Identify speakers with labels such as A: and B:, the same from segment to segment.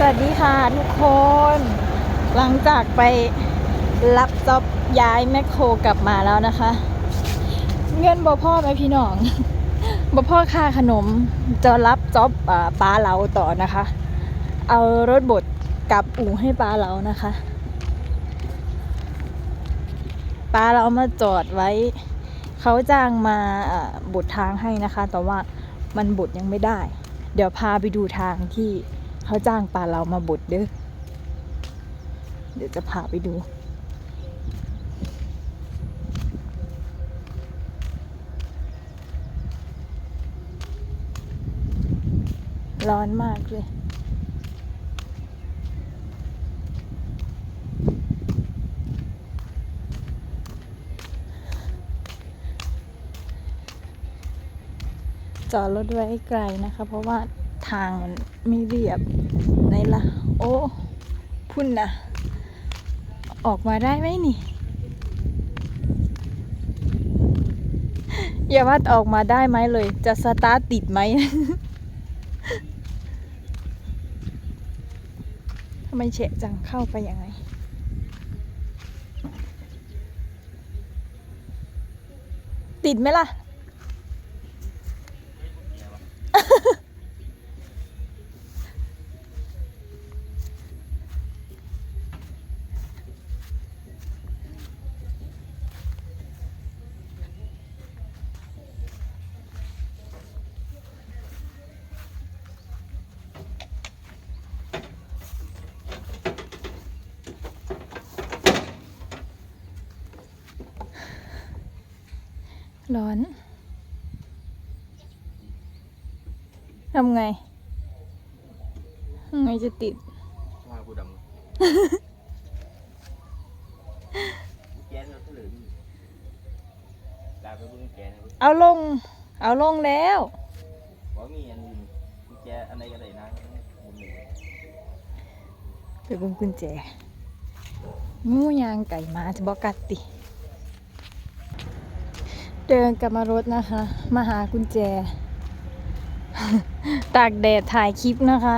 A: สวัสดีค่ะทุกคน หลังจากไปรับจ็อบย้ายแมคโครกลับมาแล้วนะคะ เงินบ่พ่อไหมพี่น้องบ่พ่อค่าขนมจะรับจ็อบป้าเราต่อนะคะ เอารถบดกลับอู่ให้ป้าเรานะคะป้าเรามาจอดไว้ เขาจ้างมาบดทางให้นะคะ แต่ว่ามันบดยังไม่ได้ เดี๋ยวพาไปดูทางที่ เขาจ้างปลาเรามาบดเด้อเดี๋ยวจะพาไปดู ร้อนมากเลยจอดรถไว้ไกลนะคะ เพราะว่า ทางมันไม่เรียบไหนล่ะ โอ้พุ่นนะออกมาได้ไหมนี่ อย่าว่าออกมาได้ไหมเลย จะสตาร์ทติดไหมทำไมเฉะจังเข้าไปยังไงติดไหมล่ะ ร้อน ทำไงทำไงจะติด
B: ว่ากูดำแกนเราเฉลิมดาไปเบิ่งแกนนะ
A: เอาลง เอาลงแล้ว
B: ว่ามีอันอื่นกุญแจอันใดก็ได้นะบุญหนึ่ง
A: ไปเบิ่งกุญแจงูยางไก่มาจะบอกกัดติ เดินกลับมารถนะคะ มาหากุญแจ ตากแดดถ่ายคลิปนะคะ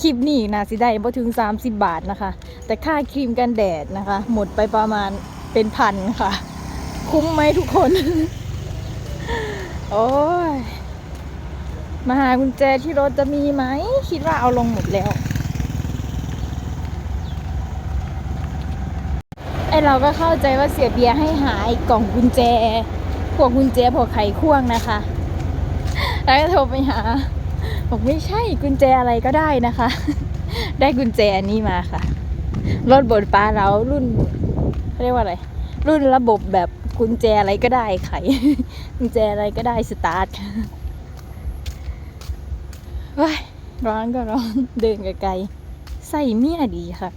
A: คลิปนี้นะสิได้บ่ถึง 30 บาทนะคะ แต่ค่าครีมกันแดดนะคะ หมดไปประมาณเป็นพันค่ะ คุ้มไหมทุกคน โอ้ยมาหากุญแจที่รถจะมีไหม คิดว่าเอาลงหมดแล้ว ไอ เราก็เข้าใจว่าเสียเบียร์ให้หาไอ้กล่องกุญแจพวกกุญแจพวกไขควงนะคะ แล้วก็โทรไปหาบอกไม่ใช่กุญแจอะไรก็ได้นะคะ ได้กุญแจอันนี้มาค่ะ รถบดปลาเรารุ่นเรียกว่าอะไร รุ่นระบบแบบกุญแจอะไรก็ได้ไข กุญแจอะไรก็ได้สตาร์ทว้ายร้อนก็ร้อนเดินไกลๆใส่เมียดีค่ะ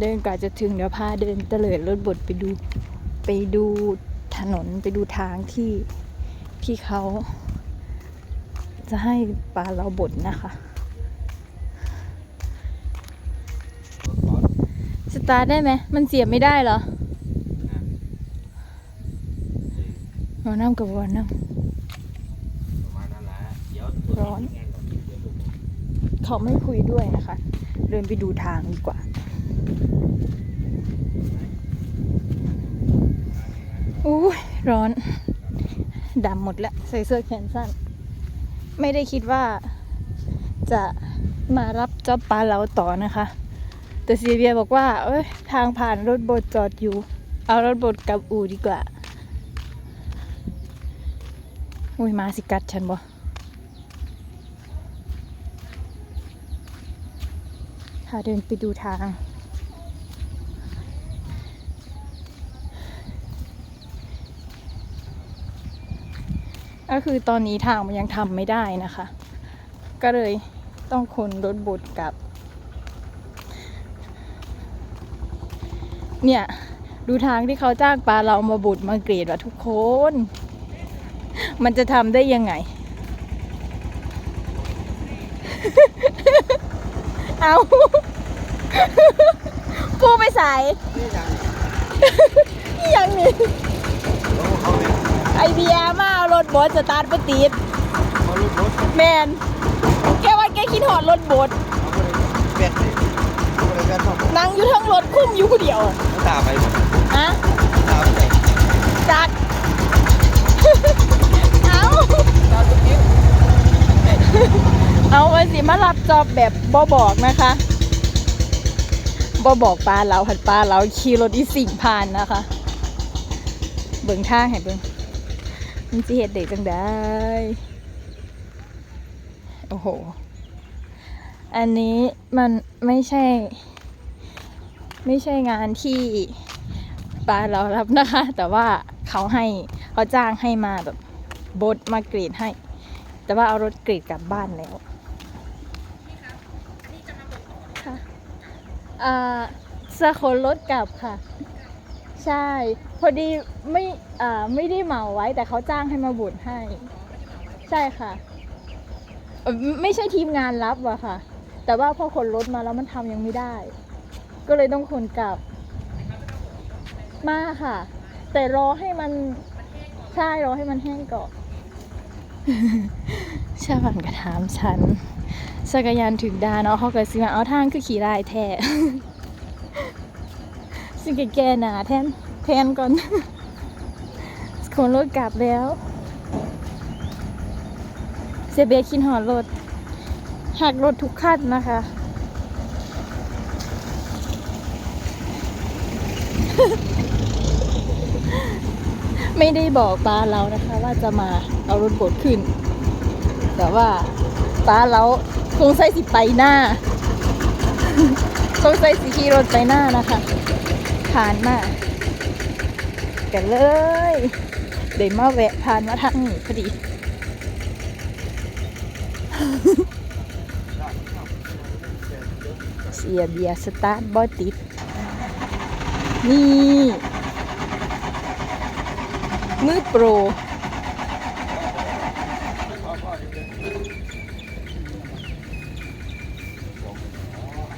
A: เดินกว่าจะถึงเดี๋ยวพาเดินเตลิดรถบดไปดูไปดูถนนไปดูทางที่ที่เขาจะให้ปลาเราบดนะคะสตาร์ทได้ไหม มันเสียบไม่ได้เหรอวน้ำกับวอน้
B: ประมาณนั้นแหละเดี๋ยว
A: ร้อน เขาไม่คุยด้วยนะคะ เดินไปดูทางดีกว่า อุ้ร้อนดำหมดแล้วใส่เสื้อแขนสั้น ไม่ได้คิดว่าจะมารับจ็อบปลาเราต่อนะคะ แต่ซีเบียบอกว่า เอ้ย ทางผ่านรถบดจอดอยู่ เอารถบดกลับอู่ดีกว่า อุ้ยมาสิกัดฉันบ่ถ้าเดินไปดูทาง ก็คือตอนนี้ทางมันยังทำไม่ได้นะคะ ก็เลยต้องคนรถบดกลับ เนี่ย ดูทางที่เขาจ้างปลาเรามาบุดมาเกรดว่าทุกคน มันจะทำได้ยังไง เอาปูไปใส่
B: ยัง
A: ยั งนี่เบียร์มาเอารถบดสตาร์ทไปติด
B: เอาลูกรถ
A: แมนแกว่าแกคิดหอดรถบด
B: เอาไปเลยเปลี่ยนเลยเอาไปเลยกันครับ
A: นั่งอยู่ทั้งรถคุ้มอยู่คนเดียวอะ
B: ตาไปหมด
A: ฮะ
B: ตาไปไหน
A: จักเอา
B: ตาตุ๊กกิ๊บ
A: เอาไว้สิมารับจอบแบบบอบอกนะคะบอบอกปลาเราหัดปลาเราขี่รถอีสิ่งผ่านนะคะ เบิ่งทางให้เบิ่ง มันจะเหตุเด็กจังได้ โอ้โห อันนี้มันไม่ใช่ ไม่ใช่งานที่ปลาเรารับนะคะ แต่ว่าเขาให้เขาจ้างให้มาแบบบดมากรีดให้ แต่ว่าเอารถกรีดกลับบ้านแล้วค่ะอ่าจะขนรถกลับค่ะ ใช่ อดีไม่อ่าไม่ได้เหมาไว้ แต่เขาจ้างให้มาบุญให้ ใช่ค่ะเอ่อไม่ใช่ทีมงานรับอะค่ะ แต่ว่าพอขนรถมาแล้วมันทำยังไม่ได้ ก็เลยต้องขนกลับ มาค่ะ แต่รอให้มันใช่รอให้มันแห้งก่อน ชาวบ้านก็ถามฉันสักรยานถึงดาเนาะเขาก็สิมาเอาทางคือขี่ได้แท้ซึ่งก็แกหนาแทน แทนก่อนคนรถกลับแล้วเซเบียคินหอดรถหักรถทุกคันนะคะ ไม่ได้บอกป้าเรานะคะ ว่าจะมาเอารถบดขึ้น แต่ว่าป้าเราคงใส่สิไปหน้าคงใส่สิขี่รถไปหน้านะคะ ผ่านมา กันเลยเดี๋ยวมาแวะผ่านมาทางนี้พอดีเสียเบียสตาร์ทบอติดนี่มือโปร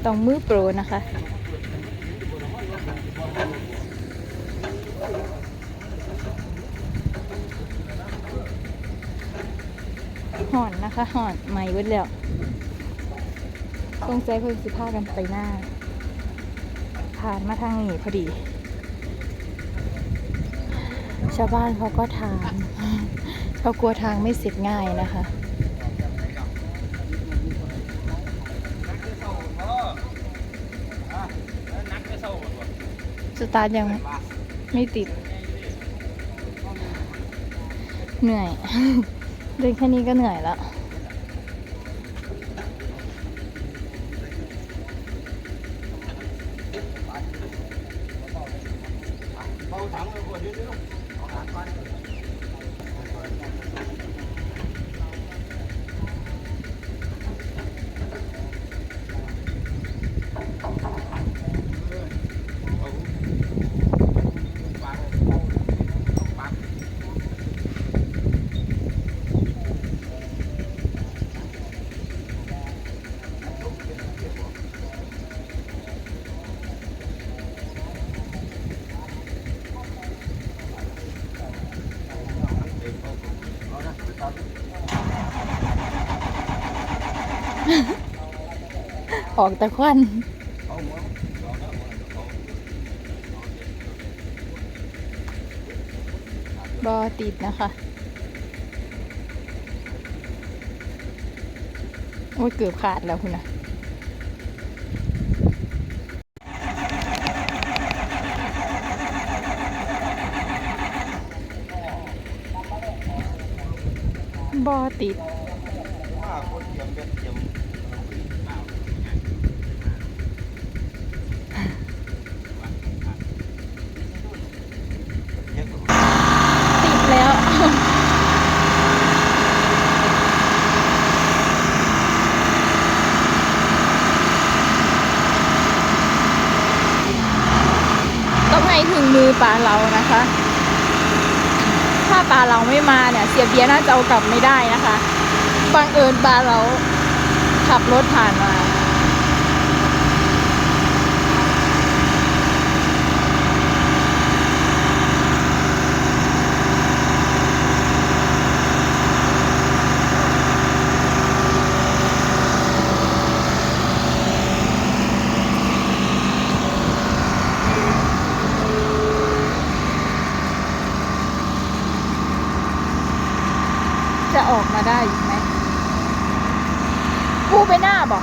A: ต้องมือโปรนะคะ ห่อนนะ คะห่อนไม่เวิดแล้วต้องใจเพิ่งสิพากันไปหน้า ผ่านมาทางนี้พอดี ชาวบ้านเขาก็ถามเขากลัวทางไม่เสร็จง่ายนะคะ
B: นักไม่เศร้าหมดวะ
A: สตาร์ทยังไม่ติด เหนื่อย เดินแค่นี้ก็เหนื่อยแล้ว
B: เบาถังเลยคนเดียวเดียวเอาหางปั
A: ออกแต่ควันบอติดนะคะ โอ้ยเกือบขาดแล้วคุณนะบอติด
B: ว่าคนเตรียมเบ็ดเตรียม เยอะกว่า
A: ติดแล้ว ต้องให้ถึงมือปลาเรานะคะ ถ้าปลา เราไม่มาเนี่ยเสียเบียน่าจะเอากลับไม่ได้นะคะบังเอิญบาเราขับรถผ่านมา จะออกมาได้อีกไหมปูไปหน้าบอก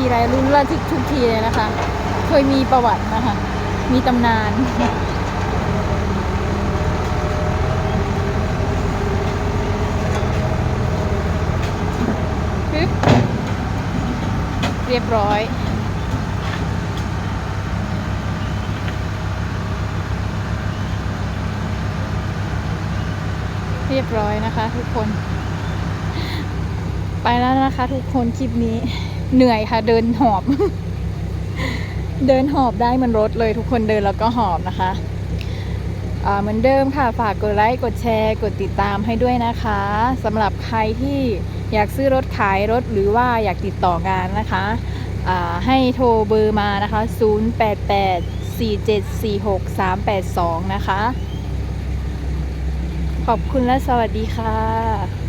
A: ทีไรรุนระทึกทุกทีเลยนะคะ เคยมีประวัตินะคะ มีตำนานปึ๊บเรียบร้อยเรียบร้อยนะคะทุกคน ไปแล้วนะคะทุกคนคลิปนี้ เหนื่อยค่ะ เดินหอบ เดินหอบได้มันรถเลยทุกคนเดินแล้วก็หอบนะคะเหมือนเดิมค่ะ ฝากกดไลค์ กดแชร์ กดติดตามให้ด้วยนะคะสำหรับใครที่อยากซื้อรถขายรถหรือว่าอยากติดต่องานนะคะให้โทรเบอร์มานะคะ 0884746382 นะคะ ขอบคุณและสวัสดีค่ะ